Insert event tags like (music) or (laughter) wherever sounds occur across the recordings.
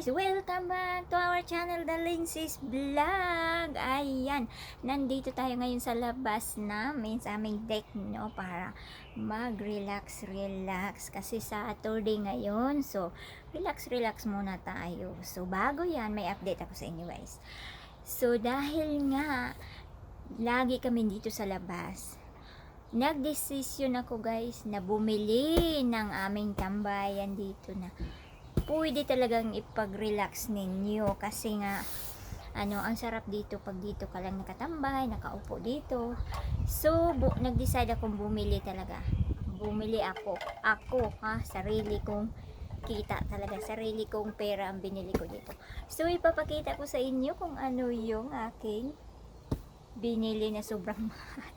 guys! Welcome back to our channel, The Lindsay's Vlog! Ayan, nandito tayo ngayon sa labas namin, sa aming deck, no? Para mag-relax, relax. Kasi Saturday ngayon, so relax, relax muna tayo. So bago yan, may update ako sa inyo guys. So dahil nga, lagi kami dito sa labas, nagdesisyon ako guys na bumili ng aming tambayan dito na pwede talagang ipag-relax ninyo kasi nga ano, ang sarap dito pag dito ka lang nakatambay, nakaupo dito. So, bu- nag-decide akong bumili talaga. Bumili ako. Ako, ha, sarili kong kita talaga. Sarili kong pera ang binili ko dito. So, ipapakita ko sa inyo kung ano yung aking binili na sobrang (laughs) mahal.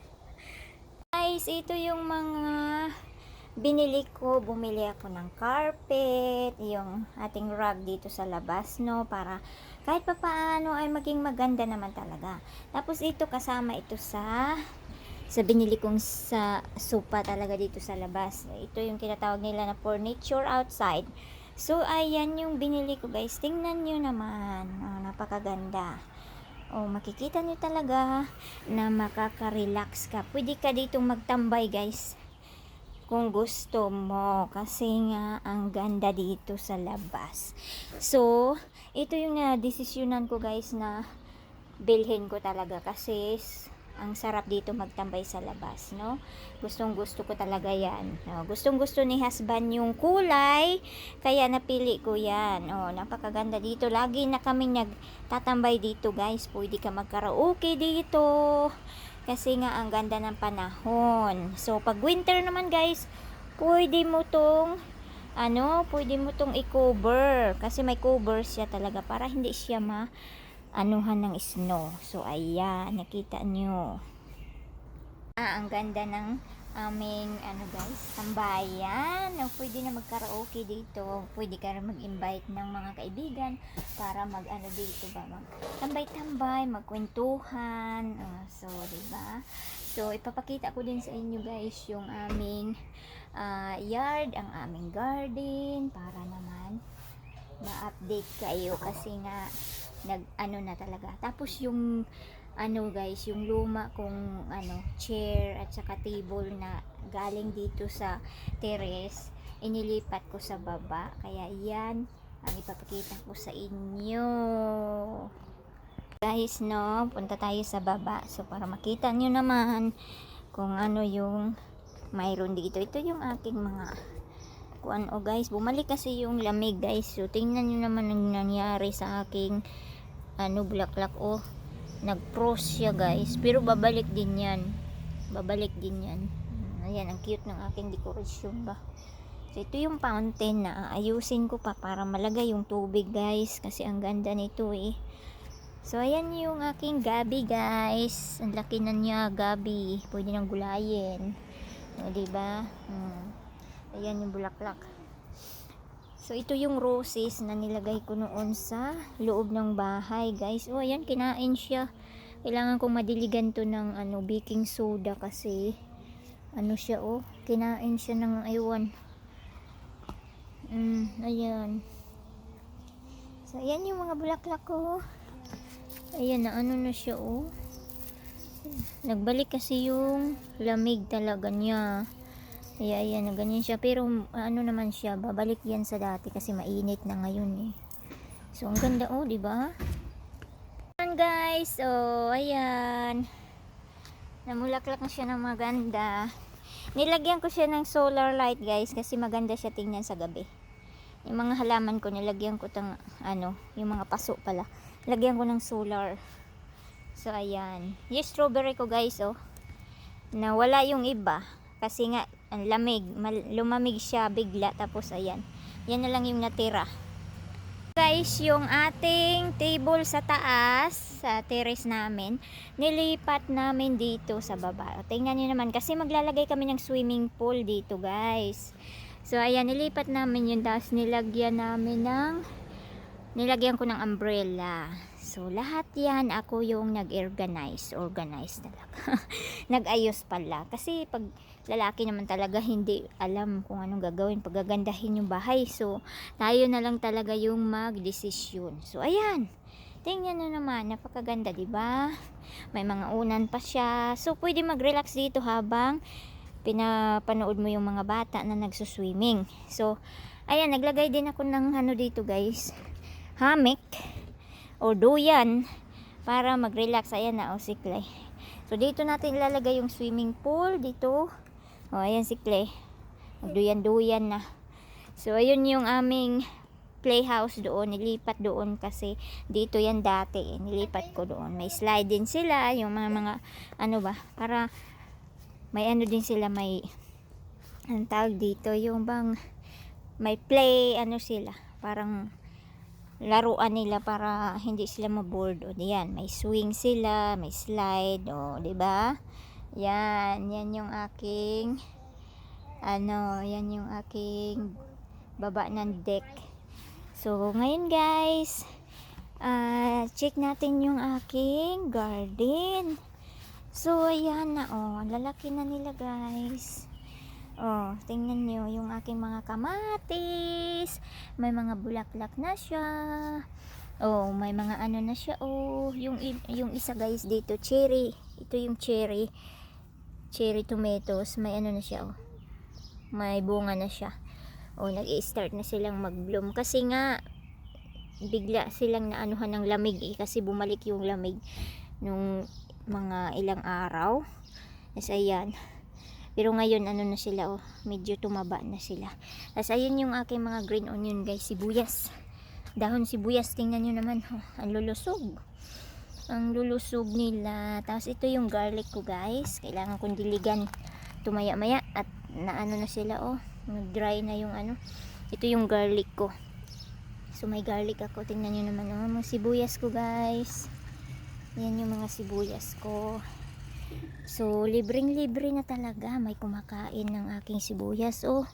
Guys, ito yung mga binili ko, bumili ako ng carpet, yung ating rug dito sa labas, no, para kahit pa paano ay maging maganda naman talaga. Tapos ito kasama ito sa sa binili kong sa sopa talaga dito sa labas. Ito yung tinatawag nila na furniture outside. So, ayan yung binili ko guys. Tingnan nyo naman. Oh, napakaganda. Oh, makikita nyo talaga na makaka-relax ka. Pwede ka ditong magtambay guys kung gusto mo. Kasi nga ang ganda dito sa labas. So ito yung na desisyonan ko guys na bilhin ko talaga. Kasi ang sarap dito magtambay sa labas no? Gustong gusto ko talaga yan no, gustong gusto ni husband yung kulay kaya napili ko yan. Oh, napakaganda dito. Lagi na kaming nagtatambay dito guys. Pwede ka magkaraoke dito kasi nga ang ganda ng panahon. So pag winter naman guys, pwede mo tong ano, pwede mo tong i-cover kasi may cover siya talaga para hindi siya ma anuhan ng snow. So ayan, nakita nyo. Ah, ang ganda ng aming ano guys, tambayan. Pwede na magkaraoke dito. Pwede ka rin mag-invite ng mga kaibigan para mag ano dito ba mag tambay-tambay, magkwentuhan. Oh, so, 'di ba? So, ipapakita ko din sa inyo guys yung aming ah, yard, ang aming garden para naman ma-update kayo kasi nga nag ano na talaga. Tapos yung ano guys, yung luma kong ano chair at saka table na galing dito sa terrace, inilipat ko sa baba. Kaya yan ang ipapakita ko sa inyo. Guys, no, punta tayo sa baba. So para makita nyo naman kung ano yung mayroon dito. Ito yung aking mga kuan o guys, bumalik kasi yung lamig guys. So tingnan nyo naman ang nangyari sa aking ano bulaklak oh nag-frost siya guys. Pero babalik din yan. Babalik din yan. Ayan ang cute ng aking dekorasyon ba? So ito yung fountain na ayusin ko pa para malagay yung tubig guys. Kasi ang ganda nito eh. So ayan yung aking gabi guys. Ang laki na niya gabi. Pwede nang gulayin. O diba? Hmm. ayan yung bulaklak So, ito yung roses na nilagay ko noon sa loob ng bahay, guys. Oh, ayan, kinain siya. Kailangan kong madiligan to ng ano, baking soda kasi ano siya, oh. Kinain siya ng aywan. Mm, ayan. So, ayan yung mga bulaklak ko. Ayan, na ano na siya, oh. Nagbalik kasi yung lamig talaga niya. Kaya ayan, na ganyan siya. Pero ano naman siya, babalik yan sa dati kasi mainit na ngayon eh. So, ang ganda oh, di ba? Ayan guys, oh, ayan. Namulaklak na siya ng maganda. Nilagyan ko siya ng solar light guys kasi maganda siya tingnan sa gabi. Yung mga halaman ko, nilagyan ko tang, ano, yung mga paso pala. Lagyan ko ng solar. So, ayan. Yung strawberry ko guys, oh. Nawala yung iba. Kasi nga, ang lamig. Mal- lumamig siya bigla. Tapos, ayan. Yan na lang yung natira. Guys, yung ating table sa taas, sa terrace namin, nilipat namin dito sa baba. Tingnan nyo naman, kasi maglalagay kami ng swimming pool dito, guys. So, ayan, nilipat namin yun. Tapos, nilagyan namin ng, nilagyan ko ng umbrella. So, lahat yan, ako yung nag-organize. Organize talaga. (laughs) Nag-ayos pala. Kasi pag lalaki naman talaga hindi alam kung anong gagawin pag gagandahin yung bahay. So, tayo na lang talaga yung mag-desisyon. So, ayan. Tingnan nyo naman, napakaganda, di ba? May mga unan pa siya. So, pwede mag-relax dito habang pinapanood mo yung mga bata na nagsuswimming. So, ayan, naglagay din ako ng ano dito guys, hammock o duyan para mag-relax. Ayan na, o si Clay. So, dito natin ilalagay yung swimming pool dito. O, ayan si Clay. Magduyan-duyan na. So, ayun yung aming playhouse doon. Nilipat doon kasi dito yan dati. Eh. Nilipat ko doon. May slide din sila. Yung mga mga ano ba. Para may ano din sila. May ang tawag dito. Yung bang may play ano sila. Parang laruan nila para hindi sila maboard. O diyan. May swing sila. May slide. O di ba? Yan. Yan yung aking ano. Yan yung aking baba ng deck. So, ngayon guys, ah check natin yung aking garden. So, ayan na, oh. Lalaki na nila, guys. Oh, tingnan nyo yung aking mga kamatis. May mga bulaklak na siya. Oh, may mga ano na siya. Oh, yung, yung isa guys dito, cherry. Ito yung cherry. Cherry tomatoes. May ano na siya, oh. May bunga na siya. O nag-i-start na silang mag-bloom. Kasi nga bigla silang naanuhan ng lamig eh, kasi bumalik yung lamig nung mga ilang araw. Tas ayan. Pero ngayon ano na sila oh. Medyo tumaba na sila. Tas ayun yung aking mga green onion guys. Sibuyas. Dahon sibuyas. Tingnan nyo naman oh, ang lulusog ang lulusog nila. Tapos ito yung garlic ko guys. Kailangan kong diligan tumaya maya at naano na sila oh. Nag-dry na yung ano. Ito yung garlic ko. So may garlic ako. Tingnan nyo naman oh, mga sibuyas ko guys. Yan yung mga sibuyas ko. So libreng libre na talaga. May kumakain ng aking sibuyas oh.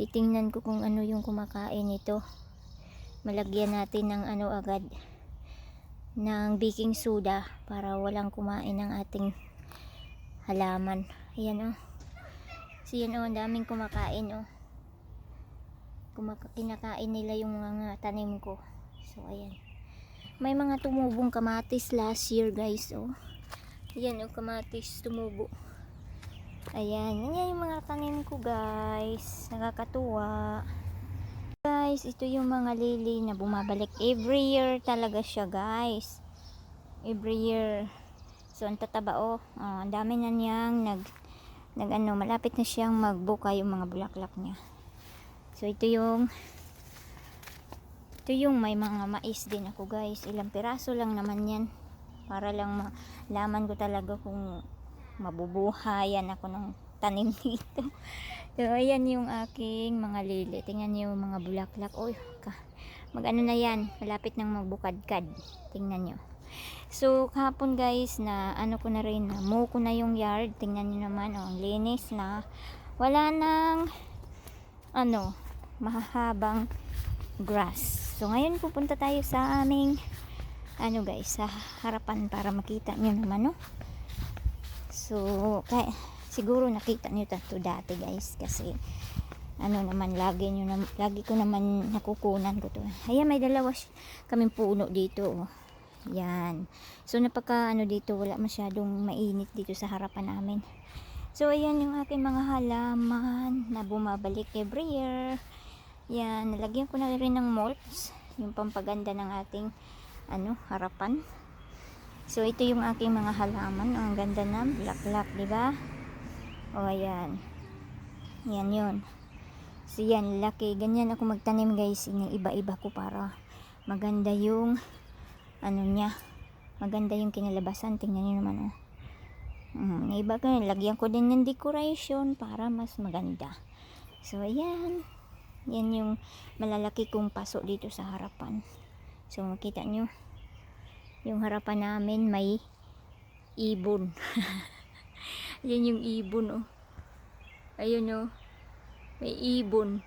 Titingnan ko kung ano yung kumakain ito malagyan natin ng ano agad ng baking soda para walang kumain ng ating halaman ayan oh So yan oh, ang daming kumakain oh. Kumaka kinakain nila yung mga tanim ko. So ayan. May mga tumubong kamatis last year guys oh. Ayan oh, kamatis tumubo. Ayan, yan yung mga tanim ko guys. Nakakatuwa. Guys, ito yung mga lily na bumabalik. Every year talaga siya guys. Every year. So, ang tataba oh. oh ang dami na niyang nag nag ano, malapit na siyang magbuka yung mga bulaklak niya. So ito yung ito yung may mga mais din ako guys. Ilang piraso lang naman yan. Para lang malaman ko talaga kung mabubuhayan ako ng tanim dito. (laughs) So ayan yung aking mga lili. Tingnan niyo yung mga bulaklak. Uy, ka. Mag ano na yan. Malapit nang magbukadkad. Tingnan niyo. So, kahapon guys, na ano ko na rin, na mow ko na yung yard. Tingnan nyo naman, oh, ang linis na. Wala nang, ano, mahahabang grass. So, ngayon pupunta tayo sa aming, ano guys, sa harapan para makita nyo naman, no? So, kaya, siguro nakita nyo to dati guys, kasi, ano naman, lagi, nyo na, lagi ko naman nakukunan ko to. Ayan, may dalawa kaming puno dito, oh. Yan. So, napaka ano dito, wala masyadong mainit dito sa harapan namin. So, ayan yung aking mga halaman na bumabalik every year. Yan, nalagyan ko na rin ng mulch, yung pampaganda ng ating ano, harapan. So, ito yung aking mga halaman. Ang ganda na, black-black, di ba? O, ayan. Yan yun. So, yan, laki. Ganyan ako magtanim, guys. Iba-iba ko para maganda yung ano niya. Maganda yung kinalabasan. Tingnan niyo naman oh. Mm, iba ko lagyan ko din ng decoration para mas maganda. So ayan. Yan yung malalaki kong paso dito sa harapan. So makita nyo yung harapan namin may ibon (laughs) yan yung ibon oh ayun oh may ibon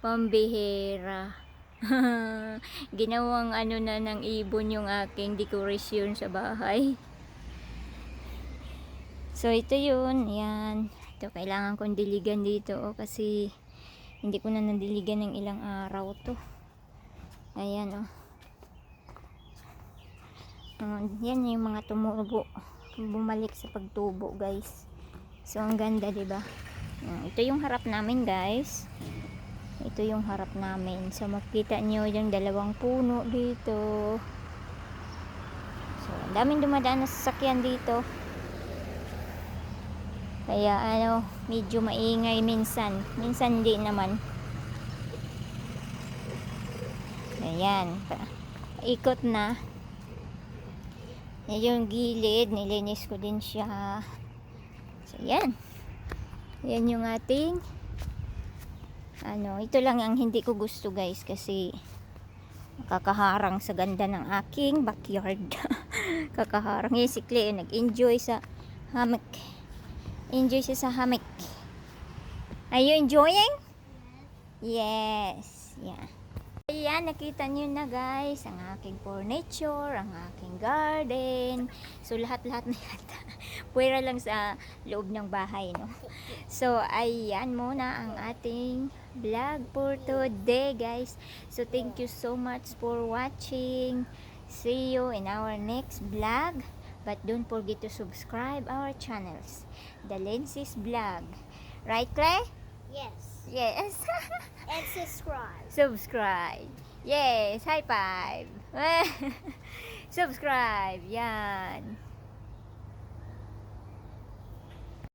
pambihera (laughs) Ginawang ano na ng ibon yung aking decoration sa bahay. So, ito yun. Yan. Ito, kailangan kong diligan dito. Oh, kasi, hindi ko na nadiligan ng ilang araw to. Ayan, oh. Uh, yan yung mga tumubo. Bumalik sa pagtubo, guys. So, ang ganda, di ba? Uh, ito yung harap namin, guys. Ito yung harap namin. So, makita nyo yung dalawang puno dito. So, ang daming dumadaan na sasakyan dito. Kaya, ano, medyo maingay minsan. Minsan hindi naman. Ayan. Ikot na. Yung gilid. Nilinis ko din siya. So, yan. Yan yung ating ano, ito lang ang hindi ko gusto guys kasi kakaharang sa ganda ng aking backyard. (laughs) kakaharang. Yan si Clay nag-enjoy sa hammock. Enjoy siya sa hammock. Are you enjoying? Yes. Yeah. Ayan, nakita nyo na guys, ang aking furniture, ang aking garden. So, lahat-lahat na yata. (laughs) Pwera lang sa loob ng bahay, no? So, ayan muna ang ating vlog for today, guys. So, thank you so much for watching. See you in our next vlog. But don't forget to subscribe our channels. The Lenses Vlog. Right, Clay? Yes. Yes. (laughs) And subscribe. subscribe. Yes, high five. (laughs) subscribe. Yan.